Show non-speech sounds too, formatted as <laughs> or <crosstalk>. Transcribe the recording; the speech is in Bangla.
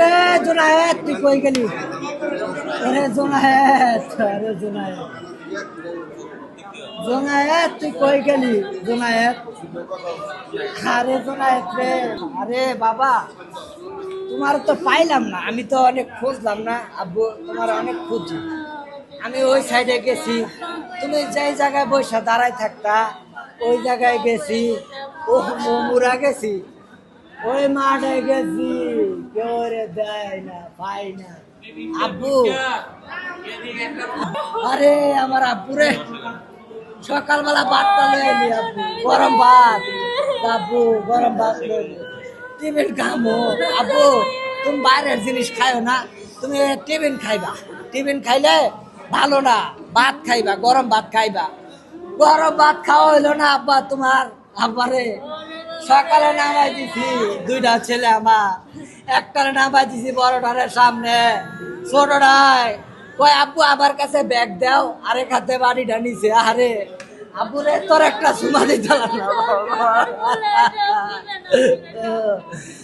রে তুই গেলি? তুই গেলি? জোনায়েত রে বাবা, তোমার তো পাইলাম না, আমি তো অনেক খুঁজলাম না, আব্বু, তোমার অনেক খুঁজি আমি ওই সাইডে গেছি, তুমি যেই জায়গায় বসে দাঁড়াই থাকতা, ওই জায়গায় গেছি ও মুরা গেছি। ওই মাঠে গেছি কেউ দেয় না পাই না। আব্বু, আরে আমার আব্বু রে সকালবেলা ভাতটা লয়ে এলি আব্বু, গরম ভাত। আব্বু, গরম ভাত লয়ে। টিফিন খামো আব্বু, তুমি বাইরের জিনিস খাইও না, তুমি টিফিন খাইবা। টিফিন খাইলে ভালো না, ভাত খাইবা, গরম ভাত খাইবা। গরম ভাত খাওয়া হইল না আব্বা তোমার, আব্বারে। সকালে নামাই দিছি দুইটা ছেলে আমার। একটারে নামাই দিছি বড়টারের সামনে। ছোট ছোটটায় কয় আব্বু আমার কাছে ব্যাগ দাও আরেক হাতে বাড়ি নিছে। আরে আব্বুরে তোর একটা সুমা দিতে না <laughs> <laughs>